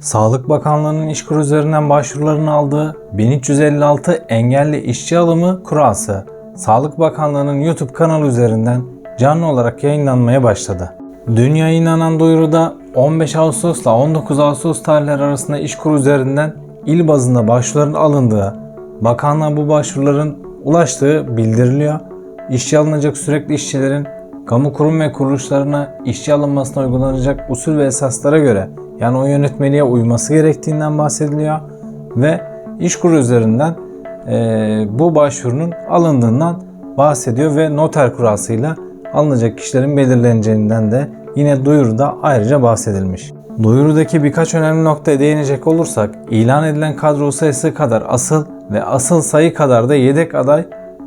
Sağlık Bakanlığı'nın İşkur üzerinden başvurularını aldığı 1356 engelli işçi alımı kurası Sağlık Bakanlığı'nın YouTube kanalı üzerinden canlı olarak yayınlanmaya başladı. Dün yayınlanan duyuruda 15 Ağustos ile 19 Ağustos tarihleri arasında İşkur üzerinden il bazında başvuruların alındığı, bakanlığa bu başvuruların ulaştığı bildiriliyor. İşçi alınacak sürekli işçilerin kamu kurum ve kuruluşlarına işçi alınmasına uygulanacak usul ve esaslara göre yani o yönetmeliğe uyması gerektiğinden bahsediliyor ve İşkur üzerinden eee, bu başvurunun alındığından bahsediyor ve noter kurasıyla alınacak kişilerin belirleneceğinden de yine duyuruda ayrıca bahsedilmiş. Duyurudaki birkaç önemli noktaya değinecek olursak ilan edilen kadro sayısı kadar asıl ve asıl sayı kadar da yedek aday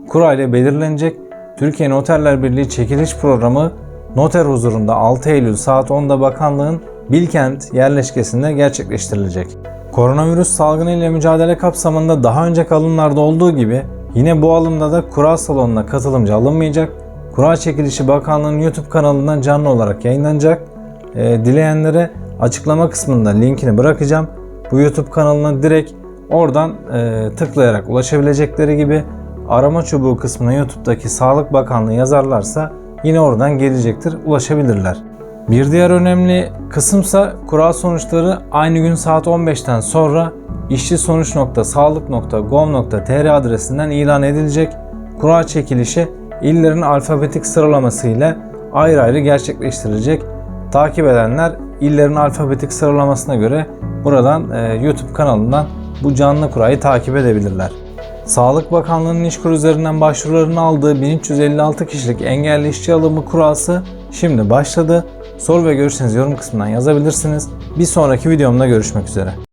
kura ile belirlenecek. Türkiye Noterler Birliği çekiliş programı noter huzurunda 6 Eylül saat 10'da bakanlığın Bilkent yerleşkesinde gerçekleştirilecek. Koronavirüs salgını ile mücadele kapsamında daha önceki alımlarda olduğu gibi yine bu alımda da kura salonuna katılımcı alınmayacak. Kura çekilişi bakanlığın YouTube kanalından canlı olarak yayınlanacak. Ee, dileyenlere açıklama kısmında linkini bırakacağım. Bu YouTube kanalına direkt oradan e, tıklayarak ulaşabilecekleri gibi arama çubuğu kısmına YouTube'daki Sağlık Bakanlığı yazarlarsa yine oradan gelecektir, ulaşabilirler. Bir diğer önemli kısımsa kura sonuçları aynı gün saat 15'ten sonra işçisonuç.sağlık.gov.tr adresinden ilan edilecek. Kura çekilişi illerin alfabetik sıralaması ile ayrı ayrı gerçekleştirilecek. Takip edenler illerin alfabetik sıralamasına göre buradan e, YouTube kanalından bu canlı kurayı takip edebilirler. Sağlık Bakanlığı'nın İşkur üzerinden başvurularını aldığı 1356 kişilik engelli işçi alımı kurası şimdi başladı. Soru ve görüşlerinizi yorum kısmından yazabilirsiniz. Bir sonraki videomda görüşmek üzere.